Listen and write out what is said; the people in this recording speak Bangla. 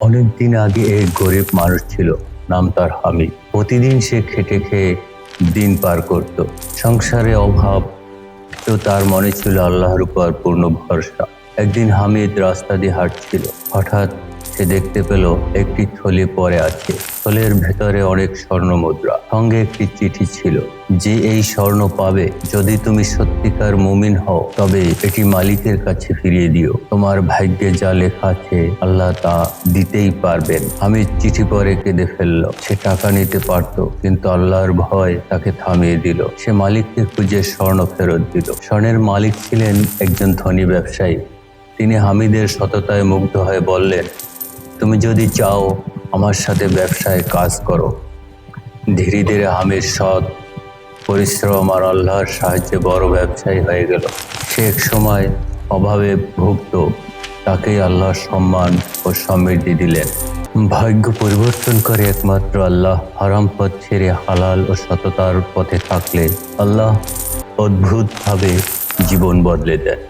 অনেকদিন আগে এক গরিব মানুষ ছিল, নাম তার হামিদ প্রতিদিন সে খেটে খেয়ে দিন পার করত। সংসারে অভাব, তো তার মনে ছিল আল্লাহর উপর পূর্ণ ভরসা। একদিন হামিদ রাস্তা দিয়ে হাঁটছিল। হঠাৎ সে দেখতে পেল একটি থলি পরে আছে। থলের ভেতরে অনেক স্বর্ণ মুদ্রা। সঙ্গে একটি চিঠি ছিল, যে এই স্বর্ণ পাবে, যদি তুমি সত্যিকার মুমিন হও, তবে এটি মালিকের কাছে ফিরিয়ে দিও। তোমার ভাগ্যে যা লেখা আছে, আল্লাহ তা দিতেই পারবেন। আমি চিঠি পরে কেঁদে ফেলল। সে টাকা নিতে পারত, কিন্তু আল্লাহর ভয় তাকে থামিয়ে দিল। সে মালিককে খুঁজে স্বর্ণ ফেরত দিল। স্বর্ণের মালিক ছিলেন একজন ধনী ব্যবসায়ী। তিনি হামিদের সততায় মুগ্ধ হয়ে বললেন তুমি যদি চাও আমার সাথে ব্যবসায় কাজ করো, ধীরে ধীরে হামিদ সৎ পরিশ্রম আর আল্লাহর সাহায্যে বড় ব্যবসায়ী হয়ে গেল। সে এক সময় অভাবে ভুগত, তাকেই আল্লাহ সম্মান ও সমৃদ্ধি দিলেন। ভাগ্য পরিবর্তন করে একমাত্র আল্লাহ হারাম পথ ছেড়ে হালাল ও সততার পথে থাকলে আল্লাহ অদ্ভুতভাবে জীবন বদলে দেয়